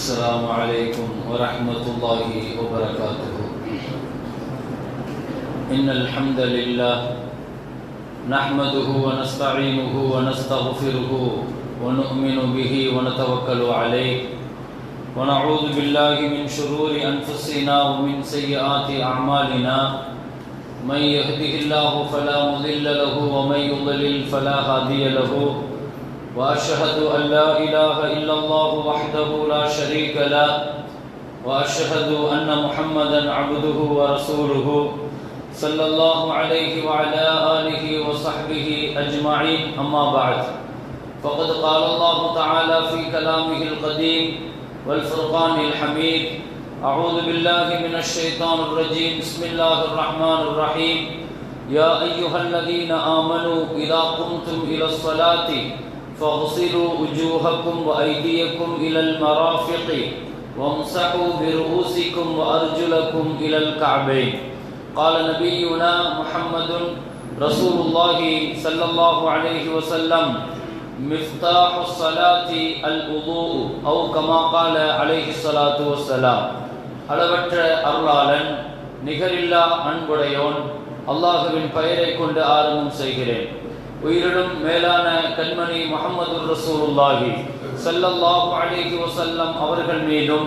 السلام عليكم ورحمة الله وبركاته. إن الحمد لله نحمده ونستعينه ونستغفره ونؤمن به ونتوكل عليه ونعوذ بالله من شرور أنفسنا ومن سيئات أعمالنا. من يهده الله فلا مضل له ومن يضلل فلا هادي له. واشهد ان لا اله الا الله وحده لا شريك له واشهد ان محمدا عبده ورسوله صلى الله عليه وعلى اله وصحبه اجمعين اما بعد، فقد قال الله تعالى في كلامه القديم والفرقان الحميد اعوذ بالله من الشيطان الرجيم، بسم الله الرحمن الرحيم. يا ايها الذين امنوا اذا قمتم الى الصلاه فاغسلوا وجوهكم وايديكم الى المرافق وامسحوا برؤوسكم وارجلكم الى الكعبين قال نبينا محمد رسول الله صلى الله عليه وسلم مفتاح الصلاة الوضوء أو كما قال عليه الصلاة والسلام அளவற்ற அருளாளன் நிகரில்லா அன்புடையோன் அல்லாஹுவின் பெயரை கொண்டு ஆரம்பம் செய்கிறேன் உயிரிடும் மேலான கண்மணி முகமது ரசூலுல்லாஹி சல்லல்லாஹு அலைஹி வஸல்லம் அவர்கள் மீதும்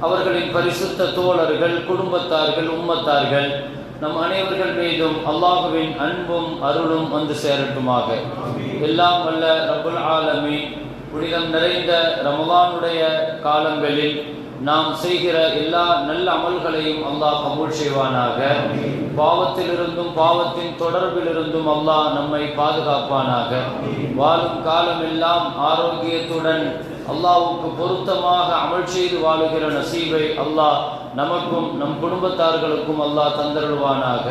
அவர்களின் பரிசுத்த தோழர்கள் குடும்பத்தார்கள் உம்மத்தார்கள் நம் அனைவர்கள் மீதும் அல்லாஹுவின் அன்பும் அருளும் வந்து சேரட்டுமாக. எல்லாம் வல்ல ரபுல் ஆலமி புனிதம் நிறைந்த ரமலானுடைய காலங்களில் நாம் செய்கிற எல்லா நல்ல அமல்களையும் அல்லாஹ் கபூல் செய்வானாக. பாவத்திலிருந்தும் பாவத்தின் தொடர்பிலிருந்தும் அல்லாஹ் நம்மை பாதுகாப்பானாக. வாழும் காலமெல்லாம் ஆரோக்கியத்துடன் அல்லாவுக்கு பொருத்தமாக அமல் செய்து வாழுகிற நசீவை அல்லாஹ் நமக்கும் நம் குடும்பத்தார்களுக்கும் அல்லாஹ் தந்தருள்வானாக.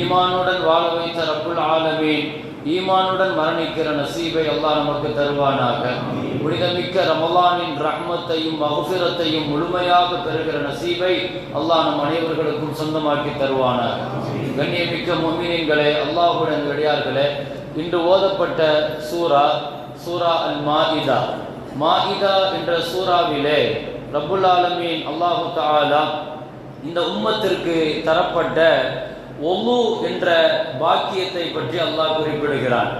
ஈமானுடன் வாழ வைத்த ரப்புல் ஆலமீன் ஈமானுடன் மரணிக்கிற நசீபை அல்லாஹ் நமக்கு தருவானாக. புனிதமிக்க ரமலானின் ரஹ்மத்தையும் மகுசிரத்தையும் முழுமையாக பெறுகிற நசீபை அல்லாஹ் நம் அனைவர்களுக்கும் சொந்தமாக்கி தருவானாக. கண்ணியமிக்க மொமினியங்களே அல்லாஹுடன் வெளியார்களே இன்று ஓதப்பட்ட சூரா சூரா அல் மாஹிதா மாஹிதா என்ற சூறாவிலே ரபுல் ஆலமீன் அல்லாஹு தாலா இந்த உம்மத்திற்கு தரப்பட்ட ஒலு என்ற பாக்கியத்தை பற்றி அல்லாஹ் குறிப்பிடுகிறான்.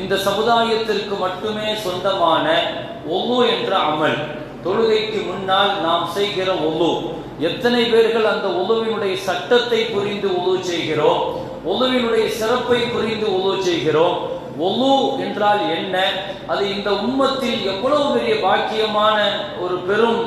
இந்த சமுதாயத்திற்கு மட்டுமே சொந்தமான ஒலு என்ற அமல். தொழுகைக்கு முன்னால் நாம் செய்கிற ஒலு எத்தனை பேர்கள் அந்த ஒலுவினுடைய சட்டத்தை புரிந்து ஒலு செய்கிறோம்? ஒலுவினுடைய சிறப்பை புரிந்து ஒலு செய்கிறோம்? ஒலு என்றால் என்ன? அது இந்த உம்மத்தில் எவ்வளவு பெரிய பாக்கியமான ஒரு பெரும்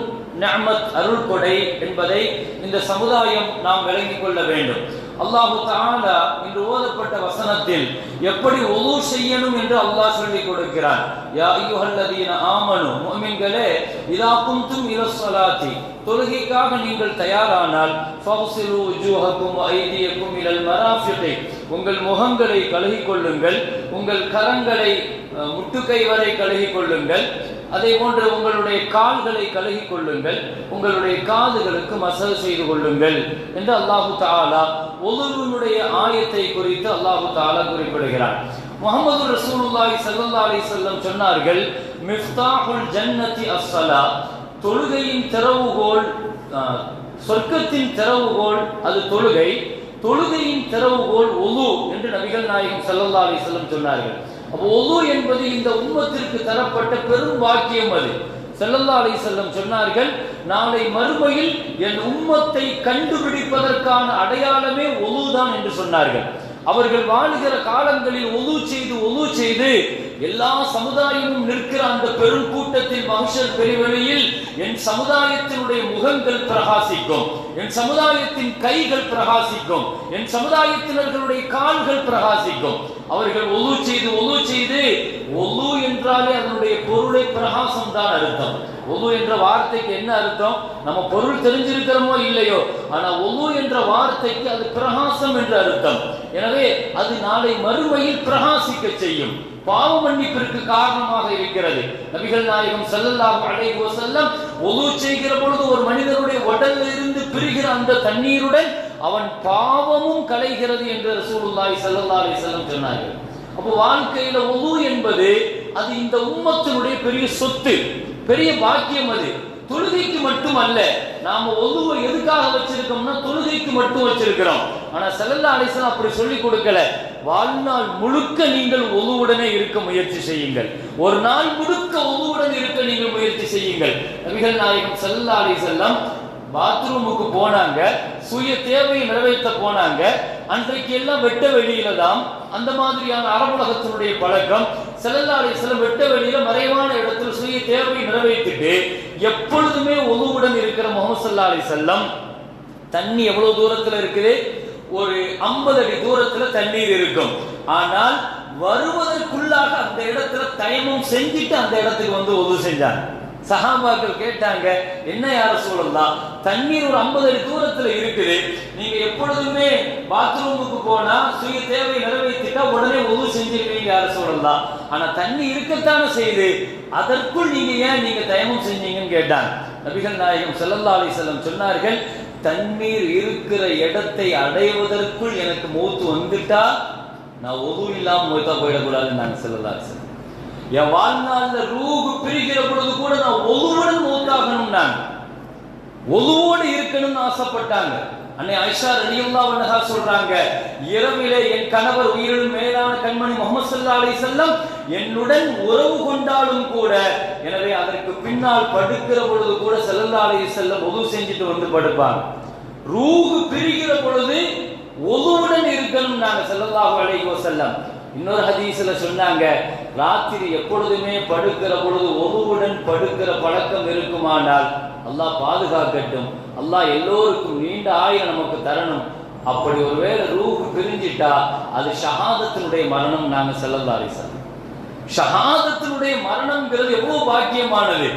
நஹமத் அருள் கொடை என்பதை இந்த சமுதாயம் நாம் விளங்கிக் கொள்ள வேண்டும். அல்லாஹு தாலா இன்று ஓதப்பட்ட வசனத்தில் எப்படி ஒது செய்யணும் என்று அல்லாஹ் சொல்லிக் கொடுக்கிறார் யா ஐயுஹல்லதீன ஆமனு முஃமின்களே இதா குன்தும் இலஸ்ஸலாத்தி தொழுகைக்காக நீங்கள் தயாரானால் ஃபக்ஸிலு வஜூஹக்கும் ஐதியக்கும் இலல் மராஃபிகி உங்கள் முகங்களை கழுகிக் கொள்ளுங்கள் உங்கள் கரங்களை முட்டுக்கை வரை கழுகிக் கொள்ளுங்கள். அதே போன்று உங்களுடைய கால்களை கழுகிக் கொள்ளுங்கள். உங்களுடைய காதுகளுக்கு மசாஜ் செய்து கொள்ளுங்கள் என்று அல்லாஹு தாலா ஒவ்வொருவனுடைய ஆயத்தை குறித்து அல்லாஹு தாலா குறிப்பிடுகிறார். முகமது ரசூலுல்லாஹி ஸல்லல்லாஹு அலைஹி வஸல்லம் சொன்னார்கள் மிஃப்தாஹுல் ஜன்னதி அஸ்ஸலா தொழுகையின் திறவுகோல் சொர்க்கத்தின் திறவுகோல் அது தொழுகை தொழுகையின் திறவுகோல் ஒலு என்று நபிகள் நாயகம் ஸல்லல்லாஹு அலைஹி சொன்னார்கள். ஒது என்பது இந்த உம்மத்திற்கு தரப்பட்ட பெரும் வாக்கியம் அது. செல்லல்லா அலை செல்லம் சொன்னார்கள் நாளை மறுமையில் என் உம்மத்தை கண்டுபிடிப்பதற்கான அடையாளமே ஒதுதான் என்று சொன்னார்கள். அவர்கள் வாழுகிற காலங்களில் ஒது செய்து ஒது செய்து எல்லா சமுதாயமும் நிற்கிற அந்த பெரும் கூட்டத்தில் மனுஷர் பெருவெளியில் என் சமுதாயத்தினுடைய முகங்கள் பிரகாசிக்கும். என் சமுதாயத்தின் கைகள் பிரகாசிக்கும். என் சமுதாயத்தினர்களுடைய கால்கள் பிரகாசிக்கும். அவர்கள் ஒது செய்து ஒது செய்து ஒலு என்றாலே அதனுடைய பொருளை பிரகாசம் தான் அர்த்தம். ஒலு என்ற வார்த்தைக்கு என்ன அர்த்தம்? நம்ம பொருள் தெரிஞ்சிருக்கிறோமோ இல்லையோ? ஆனா ஒலு என்ற வார்த்தைக்கு அது பிரகாசம் என்று அர்த்தம். எனவே அது நாளை மறுமையில் பிரகாசிக்க செய்யும். பாவ மன்னிப்பிற்கு காரணமாக இருக்கிறது. நபிகள் நாயகம் செல்லல்லா அழைவோ செல்லம் ஒலு செய்கிற பொழுது ஒரு மனிதனுடைய உடல்ல இருந்து பிரிகிற அந்த தண்ணீருடன் அவன் பாவமும் கலைகிறது என்று ரசூலுல்லாய் செல்லல்லா அலைஹி செல்லம் சொன்னார்கள். அப்போ வாழ்க்கையில ஒது என்பது அது இந்த உம்மத்தினுடைய பெரிய சொத்து பெரிய பாக்கியம் அது. தொழுகைக்கு மட்டும் அல்ல நாம ஒதுவை எதுக்காக வச்சிருக்கோம்னா தொழுகைக்கு மட்டும் வச்சிருக்கிறோம். ஆனா செல்லல்லா அலிஸ்லாம் அப்படி சொல்லி கொடுக்கல. வாழ்நாள் முழுக்க நீங்கள் ஒதுவுடனே இருக்க முயற்சி செய்யுங்கள். ஒரு நாள் முழுக்க ஒதுவுடன் இருக்க நீங்கள் முயற்சி செய்யுங்கள். நபிகள் நாயகம் செல்லல்லா அலிசல்லாம் பாத்ரூமுக்கு போனாங்க. சுய தேவையை நிறைவேற்ற போனாங்க. அன்றைக்கு எல்லாம் வெட்ட வெளியில தான் அந்த மாதிரியான அரபுலகத்தினுடைய பழக்கம் செல்லல்லாரை சில வெட்ட வெளியில மறைவான இடத்துல சுய தேவையை நிறைவேற்றிட்டு எப்பொழுதுமே ஒழுவுடன் இருக்கிற முகமது சல்லா அலி செல்லம் தண்ணி எவ்வளவு தூரத்துல இருக்குது? ஒரு ஐம்பது அடி தூரத்துல தண்ணீர் இருக்கும். ஆனால் வருவதற்குள்ளாக அந்த இடத்துல தயமம் செஞ்சுட்டு அந்த இடத்துக்கு வந்து உதவு செஞ்சாங்க. சஹாபாக்கள் கேட்டாங்க என்ன யார சொல்லலாம் தண்ணீர் ஒரு ஐம்பது அடி தூரத்துல இருக்குது. நீங்க எப்பொழுதுமே பாத்ரூமுக்கு போனா சுய தேவை நிறைவேற்றிட்டா உடனே உதவு செஞ்சிருக்கீங்க யார சொல்லலாம் ஆனா தண்ணி இருக்கத்தானே செய்யுது. அதற்குள் நீங்க ஏன் நீங்க தயமம் செஞ்சீங்கன்னு கேட்டாங்க. நபிகள் நாயகம் செல்லல்லா அலி செல்லம் சொன்னார்கள் தண்ணீர் இருக்கிற இடத்தை அடைவதற்குள் எனக்கு மூத்து வந்துட்டா நான் ஒது இல்லாமல் மூத்தா போயிடக்கூடாதுன்னு நாங்கள் செல்லல்லா அலைஹி என் வாழ்நாள்ல ரூகு பிரிக்கிற பொழுது கூட நான் ஒதுவுடன் மூத்தாகணும் நான். ஒதுவோடு இருக்கணும்னு ஆசைப்பட்டாங்க. அன்னை ஐஷா ரலியுல்லா வண்ணகா சொல்றாங்க இரவிலே என் கணவர் உயிரிலும் மேலான கண்மணி முகமது சல்லா அலி செல்லம் என்னுடன் உறவு கொண்டாலும் கூட எனவே அதற்கு பின்னால் படுக்கிற பொழுது கூட செல்லல்லா அலி செல்லம் ஒது செஞ்சுட்டு வந்து படுப்பாங்க ரூகு பிரிகிற பொழுது ஒதுவுடன் இருக்கணும் நாங்க செல்லல்லாஹு அலைஹி வஸல்லம். இன்னொரு ஹதீஸ்ல சொன்னாங்க ராத்திரி எப்பொழுதுமே படுக்கிற பொழுது ஒவ்வொருடன் படுக்கிற பழக்கம் இருக்குமானால் அல்லாஹ் பாதுகாக்கட்டும். அல்லாஹ் எல்லோருக்கும் நீண்ட ஆயுள் நமக்கு தரணும். அப்படி ஒருவேளை ரூஹு பிரிஞ்சிட்டா அது ஷஹாதத்தினுடைய மரணம் நாங்க செல்லல்லாரி சார் ஷஹாதத்தினுடைய மரணம்ங்கிறது எவ்வளவு பாக்கியமானது.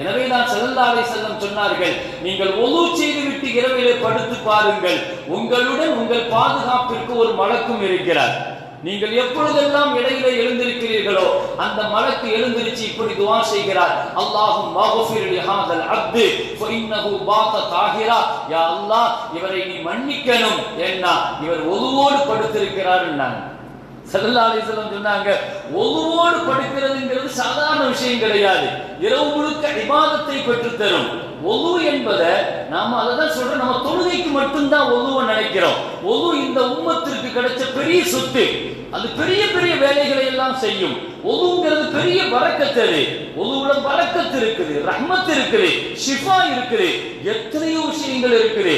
எனவே தான் செல்லல்லாரை செல்லம் சொன்னார்கள் நீங்கள் ஒது செய்து விட்டு இரவிலே படுத்து பாருங்கள். உங்களுடன் உங்கள் பாதுகாப்பிற்கு ஒரு மலக்கும் இருக்கிறார். நீங்கள் எப்பொழுதெல்லாம் இடையில எழுந்திருக்கிறீர்களோ அந்த மலக்கு எழுந்திருச்சு இப்படி துவா செய்கிறார். அல்லாஹும் மகஃபிர் லிஹாதல் அப்து ஃபஇன்னஹு பாத தாஹிரா யா அல்லாஹ் இவரை நீ மன்னிக்கணும் என்ன இவர் ஒதுவோடு படுத்திருக்கிறார்னாங்க ஸல்லல்லாஹு அலைஹி சொன்னாங்க ஒதுவோடு படுக்கிறதுங்கிறது சாதாரண விஷயம் கிடையாது. இரவு முழுக்க இபாதத்தை பெற்றுத்தரும். தரும் என்பதை நாம அதை தான் சொல்றோம். நம்ம தொழுகைக்கு மட்டும்தான் ஒதுவை நினைக்கிறோம். ஒது இந்த உம்மத்திற்கு கிடைச்ச பெரிய சொத்து. அது பெரிய பெரிய வேலைகளை எல்லாம் செய்யும். ஒதுங்கிறது பெரிய வரக்கத்து அது. ஒதுவுல வரக்கத்து இருக்குது ரஹ்மத் இருக்குது ஷிஃபா இருக்குது எத்தனையோ விஷயங்கள் இருக்குது.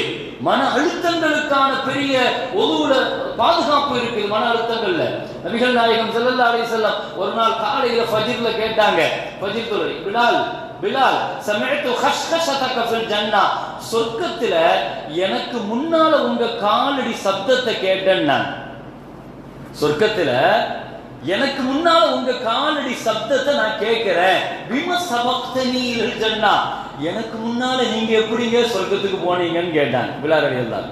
மன அழுத்தங்களுக்கான பெரிய ஒதுவுல பாதுகாப்பு இருக்குது மன அழுத்தங்கள்ல. நபிகள் நாயகம் ஸல்லல்லாஹு அலைஹி செல்லம் ஒரு நாள் காலையில ஃபஜிர்ல கேட்டாங்க. ஃபஜிர் தொழுகை. விடால் பிலால் சமயத்து ஹஷ்கஷதக ஃபில் ஜன்னா. சொர்க்கத்துல எனக்கு முன்னால உங்க காலடி சப்தத்தை கேட்டேன் சொர்க்கத்துல எனக்கு முன்னால உங்க காலடி சப்தத்தை நான் கேட்கிறேன். விம சபக்தனி ஜன்னா? எனக்கு முன்னால நீங்க எப்படிங்க சொர்க்கத்துக்கு போனீங்கன்னு கேட்டாங்க பிலால் அடியல்லார்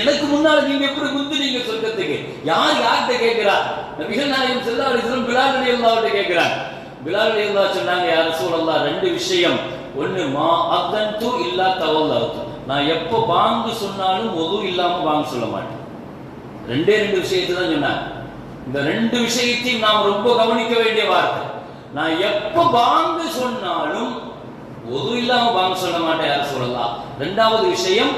எனக்கு முன்னால நீங்க எப்படி குந்துனீங்க சொர்க்கத்துக்கு? யார் யார்கிட்ட கேட்கிறா? நபிகள் நாயகம் ஸல்லல்லாஹு அலைஹி வஸல்லம் பிலால் கேட்கிறாங்க. பிலால் அலியல்லா சொன்னாங்க யார் சூழல்லா ரெண்டு விஷயம். ஒன்று மா அத்தன்து இல்லா தவல்லத்து நான் எப்போ வாங்கு சொன்னாலும் ஒது இல்லாமல் வாங்க சொல்ல மாட்டேன். ரெண்டே ரெண்டு விஷயத்தை தான் சொன்னாங்க. இந்த ரெண்டு விஷயத்தையும் நாம் ரொம்ப கவனிக்க வேண்டிய வார்த்தை. நான் எப்போ பாங்கு சொன்னாலும் ஒது இல்லாம வாங்க சொல்ல மாட்டேன் யார் சொல்லலாம் ரெண்டாவது விஷயம்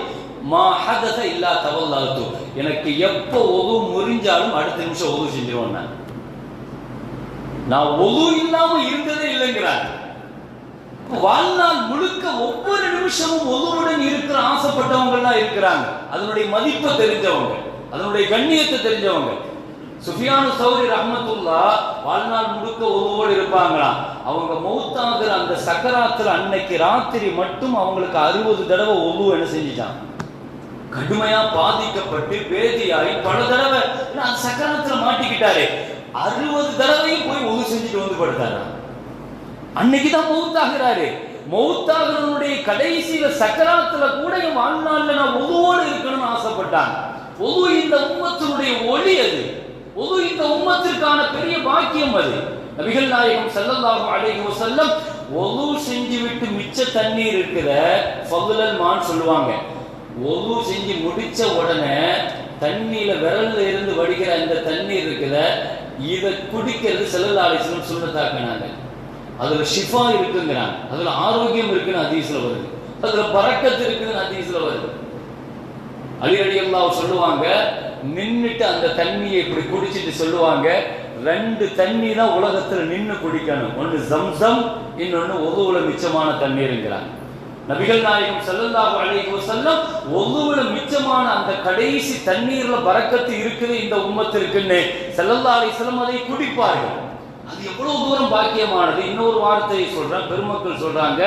மா ஹதத இல்லா தவல்லத்து எனக்கு எப்போ ஒது முறிஞ்சாலும் அடுத்த நிமிஷம் ஒது செஞ்சிருவோம் நான் நான் ஒது இல்லாம இருந்ததே இல்லைங்கிறார். வாழ்நாள் முழுக்க ஒவ்வொரு நிமிஷமும் ஒதுவுடன் இருக்கிற ஆசைப்பட்டவங்க எல்லாம் இருக்கிறாங்க. அதனுடைய மதிப்பை தெரிஞ்சவங்க. அதனுடைய கண்ணியத்தை தெரிஞ்சவங்க. சுஃபியானு சௌரி ரஹமத்துல்லா வாழ்நாள் முழுக்க ஒதுவோடு இருப்பாங்களாம். அவங்க மௌத்தாகிற அந்த சக்கராத்துல அன்னைக்கு ராத்திரி மட்டும் அவங்களுக்கு அறுபது தடவை ஒது என்ன செஞ்சுட்டான் கடுமையா பாதிக்கப்பட்டு வேதியாகி பல தடவை அந்த சக்கரத்துல மாட்டிக்கிட்டாரு. அறுபது தடவையும் போய் ஒது செஞ்சுட்டு வந்து படுத்தாரு அன்னைக்கு தான் மௌத்தாகிறாரு. மௌத்தாகிறவனுடைய கடைசியில சக்கராத்துல கூட என் வாழ்நாள்ல நான் ஒதுவோடு இருக்கணும்னு ஆசைப்பட்டான். ஒது இந்த உம்மத்தினுடைய ஒளி அது. ஒது இந்த உம்மத்திற்கான பெரிய பாக்கியம் அது. நபிகள் நாயகம் ஸல்லல்லாஹு அலைஹி செல்லம் ஒது செஞ்சு விட்டு மிச்ச தண்ணீர் இருக்கிற ஃபதுலல் மான் சொல்லுவாங்க. ஒது செஞ்சு முடிச்ச உடனே தண்ணியில விரல்ல இருந்து வடிகிற அந்த தண்ணீர் இருக்குத இதை குடிக்கிறது செல்லல்லாலிசனம் சுண்ணத்தாக்குனாங்க. அதுல ஷிஃபா இருக்குங்கிறாங்க. அதுல ஆரோக்கியம் இருக்குன்னு அதிசல வருது. அதுல பறக்கத்து இருக்குன்னு அதிசல வருது. அலி சொல்லுவாங்க நின்றுட்டு அந்த தண்ணியை இப்படி குடிச்சிட்டு சொல்லுவாங்க ரெண்டு தண்ணி தான் உலகத்துல நின்று குடிக்கணும். ஒன்னு ஜம்சம் இன்னொன்னு ஒதுவுல மிச்சமான தண்ணீருங்கிறாங்க. நபிகள் நாயகம் ஸல்லல்லாஹு அலைஹி வஸல்லம் ஒவ்வொரு மிச்சமான அந்த கடைசி தண்ணீர்ல பறக்கத்து இருக்குது இந்த உம்மத்திற்குன்னு ஸல்லல்லாஹு அலைஹி வஸல்லம் அதை குடிப்பார்கள். அது எவ்வளவு தூரம் பாக்கியமானது? இன்னொரு வார்த்தையை சொல்றேன். பெருமக்கள் சொல்றாங்க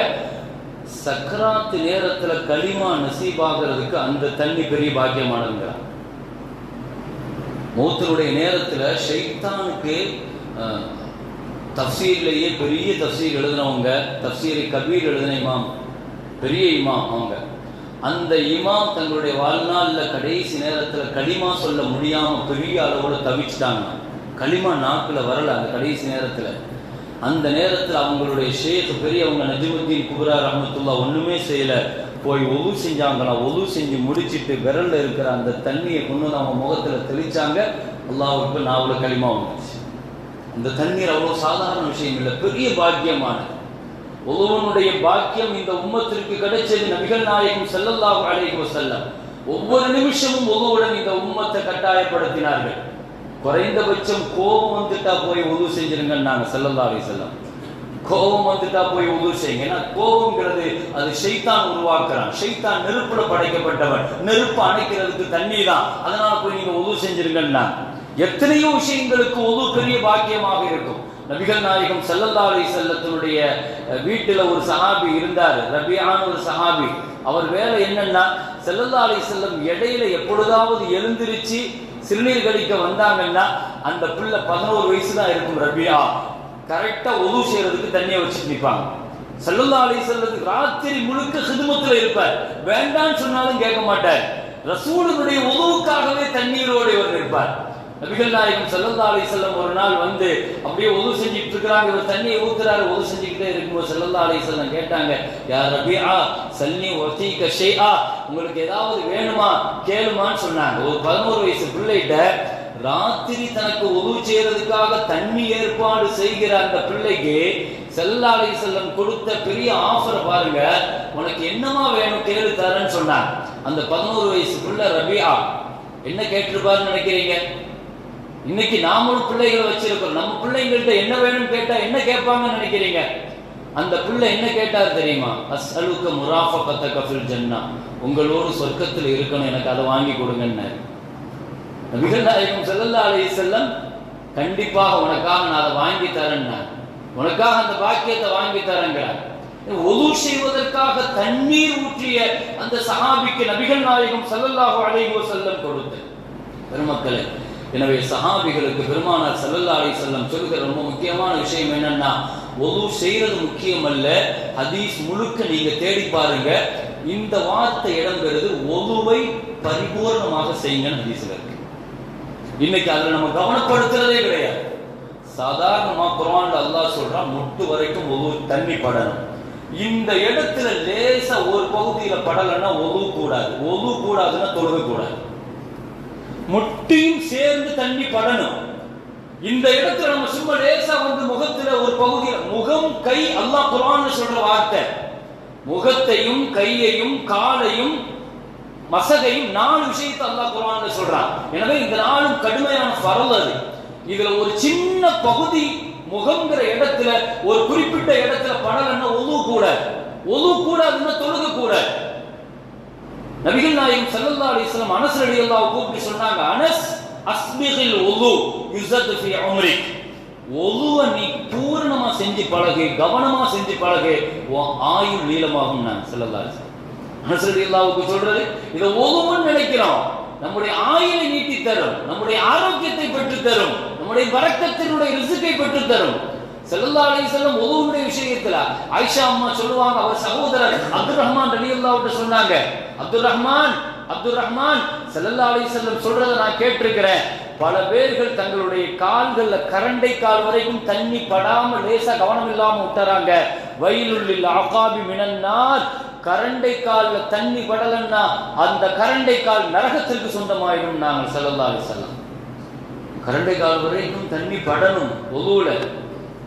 சக்கராத்து நேரத்துல களிமா நசீபாகிறதுக்கு அந்த தண்ணி பெரிய பாக்கியமானதுங்க மூத்தனுடைய நேரத்துல ஷைத்தானுக்கு தப்சீர்லேயே பெரிய தப்சீர் எழுதினவங்க தப்சீரை கபீர் எழுதின இமாம் பெரிய இமாம் அவங்க. அந்த இமாம் தங்களுடைய வாழ்நாளில் கடைசி நேரத்தில் களிமா சொல்ல முடியாமல் பெரிய அளவோட தவிச்சிட்டாங்க. களிமா நாக்கில் வரல அந்த கடைசி நேரத்தில். அந்த நேரத்தில் அவங்களுடைய ஷேக் பெரியவங்க நஜிமுத்தீன் குபரா ரஹமத்துல்லா ஒன்றுமே செய்யலை. போய் ஒது செஞ்சாங்களாம் ஒது செஞ்சு முடிச்சிட்டு விரல்ல இருக்கிற அந்த தண்ணியை கொண்டு வந்து அவங்க முகத்தில் தெளிச்சாங்க. அல்லாவுக்கு நாவல களிமா வந்துச்சு. அந்த தண்ணீர் அவ்வளோ சாதாரண விஷயம் இல்லை பெரிய பாக்கியமானது. ஒருவனுடைய பாக்கியம் இந்த உம்மத்திற்கு கிடைச்சது நபிகள் நாயகம் செல்லல்லாஹு அலைஹி வஸல்லம். ஒவ்வொரு நிமிஷமும் ஒவ்வொருடன் இந்த உம்மத்தை கட்டாயப்படுத்தினார்கள். குறைந்தபட்சம் கோபம் வந்துட்டா போய் உதவு செஞ்சிருங்க நாங்க அலைஹி செல்லம் கோபம் வந்துட்டா போய் உதவு செய்யுங்க. ஏன்னா கோபம்ங்கிறது அது ஷைத்தான் உருவாக்குறான். ஷைத்தான் நெருப்புல படைக்கப்பட்டவன். நெருப்பு அணைக்கிறதுக்கு தண்ணி தான் அதனால போய் நீங்க உதவு செஞ்சிருங்கன்னா எத்தனையோ விஷயங்களுக்கு உதவு பெரிய பாக்கியமாக இருக்கும். நபிகள் நாயகம் ஸல்லல்லாஹு அலி செல்லத்தினுடைய வீட்டில் ஒரு சஹாபி இருந்தார். ரபியான ஒரு சஹாபி. அவர் வேலை என்னன்னா செல்லல்லா அலி செல்லம் இடையில எப்பொழுதாவது எழுந்திருச்சு சிறுநீர் கழிக்க வந்தாங்கன்னா அந்த பிள்ளை பதினோரு வயசு தான் இருக்கும் ரபியா. கரெக்டா ஒது செய்யறதுக்கு தண்ணியை வச்சுட்டு நிற்பாங்க செல்லல்லா அலி செல்லத்துக்கு ராத்திரி முழுக்க சிதுமத்தில் இருப்பார். வேண்டாம்னு சொன்னாலும் கேட்க மாட்டார். ரசூலனுடைய உதவுக்காகவே தண்ணீரோடு இவர் இருப்பார் நபிகள் நாயகம் ஸல்லல்லாஹு அலி செல்லம் ஒரு நாள் வந்து அப்படியே உதவு செஞ்சுட்டு இருக்கிறாங்க. இவர் தண்ணியை ஊத்துறாரு உதவு செஞ்சுக்கிட்டே இருக்கும்போது ஸல்லல்லாஹு அலி செல்லம் கேட்டாங்க ரபியா சன்னி சல்லி வதீக ஆ உங்களுக்கு ஏதாவது வேணுமா? கேளுமான்னு சொன்னாங்க. ஒரு பதினோரு வயசு பிள்ளைகிட்ட ராத்திரி தனக்கு உதவு செய்யறதுக்காக தண்ணி ஏற்பாடு செய்கிற அந்த பிள்ளைக்கு ஸல்லல்லாஹு அலைஹி செல்லம் கொடுத்த பெரிய ஆஃபரை பாருங்க. உனக்கு என்னமா வேணும் கேளு தரேன்னு சொன்னாங்க. அந்த பதினோரு வயசு பிள்ளை ரபியா என்ன கேட்டிருப்பாருன்னு நினைக்கிறீங்க? இன்னைக்கு நாமளும் பிள்ளைகளை வச்சிருக்கோம். நம்ம பிள்ளைங்கள்ட்ட என்ன வேணும்னு கேட்டா என்ன கேட்பாங்கன்னு நினைக்கிறீங்க? அந்த பிள்ளை என்ன கேட்டார் தெரியுமா? அஸ்அலுக்க முராஃபகத்த கஃபில் ஜன்னா. உங்களோடு சொர்க்கத்தில் இருக்கணும் எனக்கு அதை வாங்கி கொடுங்கன்னு நபிகள் நாயகம் ஸல்லல்லாஹு அலைஹி கண்டிப்பாக உனக்காக நான் அதை வாங்கி தரேன்னா உனக்காக அந்த பாக்கியத்தை வாங்கி தரேங்கிறார். ஒது செய்வதற்காக தண்ணீர் ஊற்றிய அந்த சஹாபிக்கு நபிகள் நாயகம் ஸல்லல்லாஹு அலைஹி செல்லம் கொடுத்து. பெருமக்களை எனவே சஹாபிகளுக்கு பெருமானார் ஸல்லல்லாஹு அலி செல்லம் சொல்லுகிற ரொம்ப முக்கியமான விஷயம் என்னன்னா ஒது செய்யறது முக்கியம் அல்ல ஹதீஸ் முழுக்க நீங்க தேடி பாருங்க. இந்த வார்த்தை இடம்பெறுது ஒதுவை பரிபூர்ணமாக செய்யுங்கன்னு ஹதீஸ்ல இருக்கு. இன்னைக்கு அதுல நம்ம கவனப்படுத்துறதே கிடையாது. சாதாரணமா குரான் அல்லாஹ் சொல்றான் முட்டு வரைக்கும் ஒது தண்ணி படணும். இந்த இடத்துல லேசா ஒரு பகுதியில படலைன்னா ஒது கூடாது. ஒது கூடாதுன்னா தொழுக கூடாது முட்டியும் சேர்ந்து தண்ணி படணும். இந்த இடத்துல நம்ம சும்மா லேசா வந்து முகத்துல ஒரு பகுதியில் முகம் கை அல்லாஹ் குர்ஆன்ல சொல்ற வார்த்தை. முகத்தையும் கையையும் காலையும் மசகையும் நாலு விஷயத்தை அல்லாஹ் குர்ஆன்ல சொல்றான். எனவே இந்த நாளும் கடுமையான பரல் அது. இதுல ஒரு சின்ன பகுதி முகம்ங்கிற இடத்துல ஒரு குறிப்பிட்ட இடத்துல படலன்னா ஒது கூட. ஒது கூடாதுன்னா தொழுக கூட. நபிகள் நாயகம் சல்லல்லா அலைஹி வஸல்லம் அனஸ் அல்லா கூப்பிட்டு சொன்னாங்க அனஸ் அஸ்மிகில் ஒலு யுசத் ஃபி உம்ரிக். ஒலுவ நீ பூரணமா செஞ்சு பழகு கவனமா செஞ்சு பழகு உன் ஆயுள் நீளமாகும் நான் சல்லல்லா அலைஹி அனஸ் அலி அல்லாவுக்கு சொல்றது இதை ஒதுவன்னு நினைக்கிறோம். நம்முடைய ஆயுளை நீட்டி தரும் நம்முடைய ஆரோக்கியத்தை பெற்று தரும் நம்முடைய வரக்கத்தினுடைய ரிசுக்கை பெற்று தரும் செல்லல்லா அலி வஸல்லம் உதவுடைய விஷயத்துல ஆயிஷா அம்மா சொல்லுவாங்க அவர் சகோதரர் அப்துல் ரஹ்மான் ரலியல்லாஹு சொன்னாங்க. அப்துல் ரஹ்மான் அப்துல் ரஹ்மான் செல்லல்லா அலி வஸல்லம் சொல்றத நான் கேட்டிருக்கிறேன். பல பேர்கள் தங்களுடைய கால்கள்ல கரண்டை கால் வரைக்கும் தண்ணி படாம லேசா கவனம் இல்லாம விட்டுறாங்க. வயலுள்ளில் அகாபி மினன்னார் கரண்டை கால்ல தண்ணி படலன்னா அந்த கரண்டை கால் நரகத்திற்கு சொந்தமாயிடும் நாங்கள் செல்லல்லா அலி செல்லம் கரண்டை கால் வரைக்கும் தண்ணி படணும் ஒதுவுல.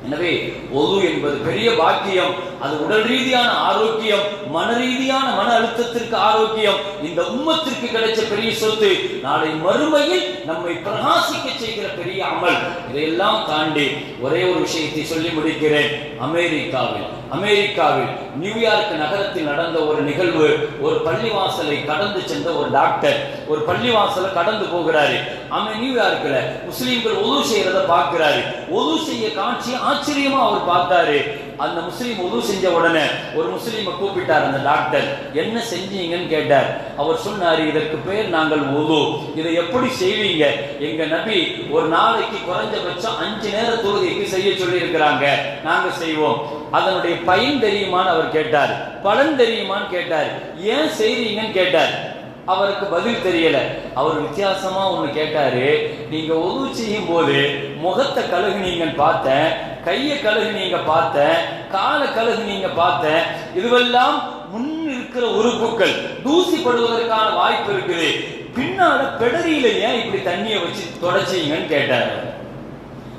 எனவே ஒது என்பது பெரிய பாக்கியம். அது உடல் ரீதியான ஆரோக்கியம் மன ரீதியான மன அழுத்தத்திற்கு ஆரோக்கியம். இந்த உம்மத்திற்கு கிடைச்ச பெரிய சொத்து நாளை மறுமையில் நம்மை பிரகாசிக்க செய்கிற பெரிய அமல். இதையெல்லாம் தாண்டி ஒரே ஒரு விஷயத்தை சொல்லி முடிக்கிறேன். அமெரிக்காவில் அமெரிக்காவில் நியூயார்க் நகரத்தில் நடந்த ஒரு நிகழ்வு ஒரு பள்ளிவாசலை கடந்து சென்ற ஒரு டாக்டர் ஒரு பள்ளிவாசலை கடந்து போகிறாரு. அவன் நியூயார்க்ல முஸ்லீம்கள் ஒது செய்யறத பார்க்கிறாரு. ஒது செய்ய காட்சி ஆச்சரியமா அவர் பார்த்தாரு. அந்த முஸ்லீம் உது செஞ்ச உடனே ஒரு முஸ்லீமை கூப்பிட்டார் அந்த டாக்டர். என்ன செஞ்சீங்கன்னு கேட்டார். அவர் சொன்னார் இதற்கு பேர் நாங்கள் உது. இதை எப்படி செய்வீங்க? எங்க நபி ஒரு நாளைக்கு குறைஞ்சபட்சம் அஞ்சு நேர தொழுகைக்கு செய்ய சொல்லி இருக்கிறாங்க நாங்க செய்வோம். அதனுடைய பயன் தெரியுமான்னு அவர் கேட்டார். பலன் தெரியுமான்னு கேட்டார். ஏன் செய்றீங்கன்னு கேட்டார். அவருக்கு பதில் தெரியல. அவர் வித்தியாசமா ஒண்ணு கேட்டாரு. நீங்க உதவு செய்யும் போது முகத்தை கழுகுனீங்கன்னு பார்த்தேன். கையை கழுகு நீங்கள் பார்த்த கால காலை கழுகுனீங்க பார்த்த இதுவெல்லாம் முன் இருக்கிற உறுப்புகள் தூசிப்படுவதற்கான வாய்ப்பு இருக்குது. பின்னால பெடரியில ஏன் இப்படி தண்ணியை வச்சு தொடச்சீங்கன்னு கேட்டார்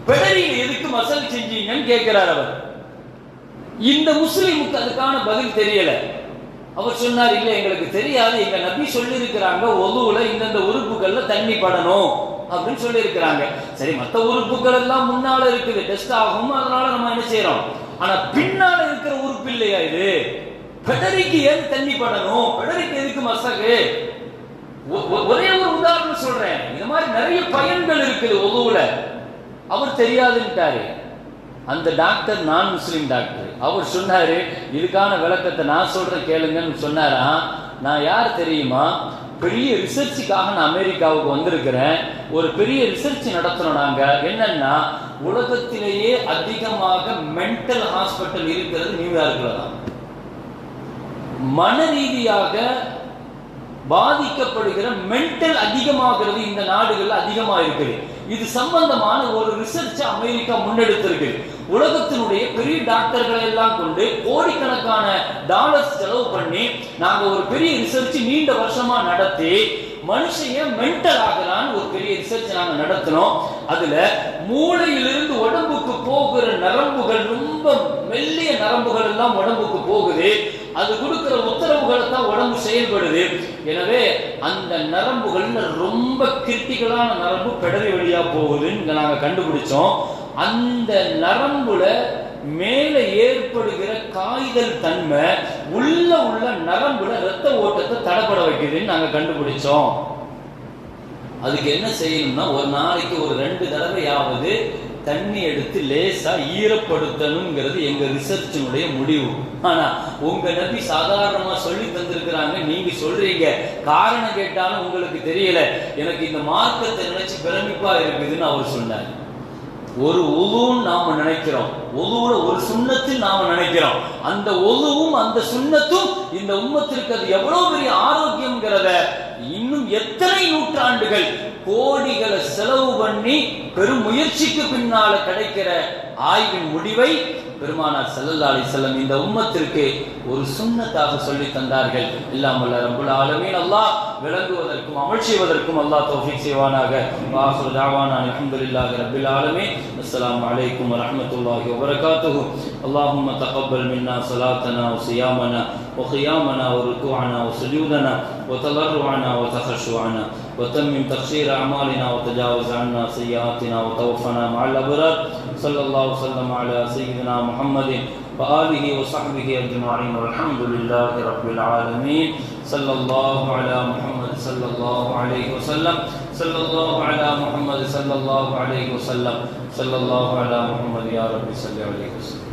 பெடரியில எதுக்கு மசல் செஞ்சீங்கன்னு கேட்கிறார் அவர். இந்த முஸ்லிமுக்கு அதுக்கான பதில் தெரியல. அவர் சொன்னார் இல்ல எங்களுக்கு தெரியாது. எங்க நபி சொல்லி இருக்கிறாங்க ஒதுவுல இந்தந்த உறுப்புகள்ல தண்ணி படணும். அப்படின்னு சொல்லி இருக்கிறாங்க சரி மற்ற உறுப்புகள் எல்லாம் முன்னால இருக்குது. டெஸ்ட் ஆகும் அதனால நம்ம என்ன செய்யறோம்? ஆனா பின்னால இருக்கிற உறுப்பு இல்லையா இது? பெடரிக்கு ஏன் தண்ணி படணும் பெடரிக்கு எதுக்கு மசகு? ஒ- ஒரே ஒரு உதாரணம் சொல்றேன். இந்த மாதிரி நிறைய பயன்கள் இருக்குது ஒதுவுல. அவர் தெரியாதுன்ட்டாரு. அந்த டாக்டர் நான் முஸ்லீம் டாக்டர். அவர் சொன்னாரு இதுக்கான விளக்கத்தை நான் சொல்றேன் கேளுங்கன்னு சொன்னாரா? நான் யார் தெரியுமா? பெரிய ரிசர்ச்சுக்காக நான் அமெரிக்காவுக்கு வந்திருக்கிறேன். ஒரு பெரிய ரிசர்ச் நடத்துறோம் நாங்க. என்னன்னா உலகத்திலேயே அதிகமாக மென்டல் ஹாஸ்பிட்டல் இருக்கிறது நியூயார்க்கில் தான். மன ரீதியாக பாதிக்கப்படுகிற மென்டல் அதிகமாகிறது இந்த நாடுகள்ல அதிகமா இருக்குது. இது சம்பந்தமான ஒரு ரிசர்ச் அமெரிக்கா முன்னெடுத்திருக்கு. உலகத்தினுடைய பெரிய டாக்டர்களை எல்லாம் கொண்டு கோடிக்கணக்கான டாலர்ஸ் செலவு பண்ணி நாங்க ஒரு பெரிய ரிசர்ச் நீண்ட வருஷமா நடத்தி மனுஷன் மென்டல் ஆகலான்னு ஒரு பெரிய ரிசர்ச் நாங்க நடத்தினோம். அதுல மூளையிலிருந்து உடம்புக்கு போகிற நரம்புகள் ரொம்ப மெல்லிய நரம்புகள் எல்லாம் உடம்புக்கு போகுது. அது கொடுக்கிற உத்தரவுகளை தான் உடம்பு செயல்படுது. எனவே அந்த நரம்புகள்ல ரொம்ப கிரிட்டிக்கலான நரம்பு பெடரி வழியா போகுதுன்னு நாங்க கண்டுபிடிச்சோம். அந்த நரம்புல மேல ஏற்படுகிற காய்தல் தன்மை உள்ள உள்ள நரம்புல ரத்த ஓட்டத்தை தடைப்பட வைக்குதுன்னு நாங்க கண்டுபிடிச்சோம். அதுக்கு என்ன செய்யணும்னா ஒரு நாளைக்கு ஒரு ரெண்டு தடவையாவது தண்ணி எடுத்து லேசா ஈரப்படுத்தணுங்கிறது எங்க ரிசர்ச்சினுடைய முடிவு. ஆனா உங்க நபி சாதாரணமா சொல்லி தந்திருக்கிறாங்க நீங்க சொல்றீங்க. காரணம் கேட்டாலும் உங்களுக்கு தெரியல. எனக்கு இந்த மார்க்கத்தை நினைச்சு பிரமிப்பா இருக்குதுன்னு அவர் சொன்னார். ஒரு ஒதுவும் நாம நினைக்கிறோம். ஒதுவுல ஒரு சுண்ணத்தில் நாம நினைக்கிறோம். அந்த ஒதுவும் அந்த சுண்ணத்தும் இந்த உம்மத்திற்கு அது எவ்வளவு பெரிய ஆரோக்கியம்ங்கிறத இன்னும் எத்தனை நூற்றாண்டுகள் கோடிகளை செலவு பண்ணி பெரும் முயற்சிக்கு பின்னால கிடைக்கிற ஆய்வின் முடிவை பெருமானார் ஸல்லல்லாஹு அலைஹி வஸல்லம் இந்த உம்மத்திற்கு ஒரு சுன்னத்தாக சொல்லி தந்தார்கள் இல்லாமல் ரப்புல் ஆலமீன் அல்லாஹ் விளங்குவதற்கும் அமல் செய்வதற்கும் அல்லாஹ் தௌஃபீக் செய்வானாக வாஹிரு தாவானா அல்ஹம்துலில்லாஹி ரப்பில் ஆலமீன் அஸ்ஸலாமு அலைக்கும் வரஹ்மத்துல்லாஹி வபரகாத்துஹு اللهم تقبل منا صلاتنا وصيامنا وقيامنا وركوعنا وسجودنا وتضرعنا وتخشعنا وتمم تقصير أعمالنا وتجاوز عنا سيئاتنا وتوفنا مع الأبرار صلى الله وسلم على سيدنا محمد وآله وصحبه أجمعين والحمد لله رب العالمين. صلى الله على محمد صلى الله عليه وسلم. صلى الله على محمد صلى الله عليه وسلم. صلى الله على محمد يا رب صل عليه وسلم.